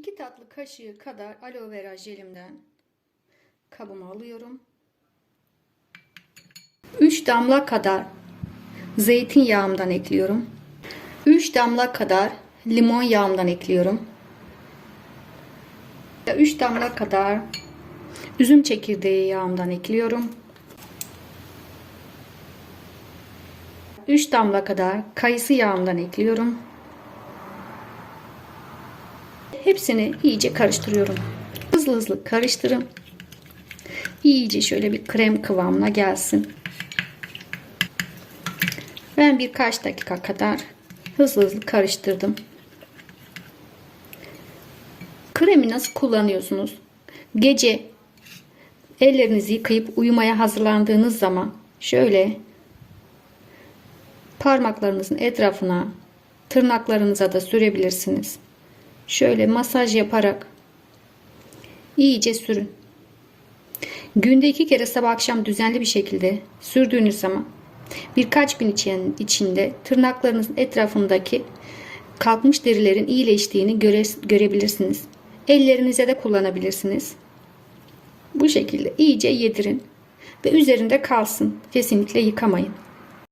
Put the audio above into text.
2 tatlı kaşığı kadar aloe vera jelimden kabıma alıyorum. 3 damla kadar zeytinyağımdan ekliyorum. 3 damla kadar limon yağımdan ekliyorum. 3 damla kadar üzüm çekirdeği yağımdan ekliyorum. 3 damla kadar kayısı yağımdan ekliyorum. Hepsini iyice karıştırıyorum. Hızlı hızlı karıştırın. İyice şöyle bir krem kıvamına gelsin. Ben birkaç dakika kadar hızlı hızlı karıştırdım. Kremi nasıl kullanıyorsunuz? Gece ellerinizi yıkayıp uyumaya hazırlandığınız zaman şöyle parmaklarınızın etrafına tırnaklarınıza da sürebilirsiniz. Şöyle masaj yaparak iyice sürün. Günde iki kere sabah akşam düzenli bir şekilde sürdüğünüz zaman birkaç gün için- içinde tırnaklarınızın etrafındaki kalkmış derilerin iyileştiğini göre, görebilirsiniz. Ellerinize de kullanabilirsiniz. Bu şekilde iyice yedirin ve üzerinde kalsın. Kesinlikle yıkamayın.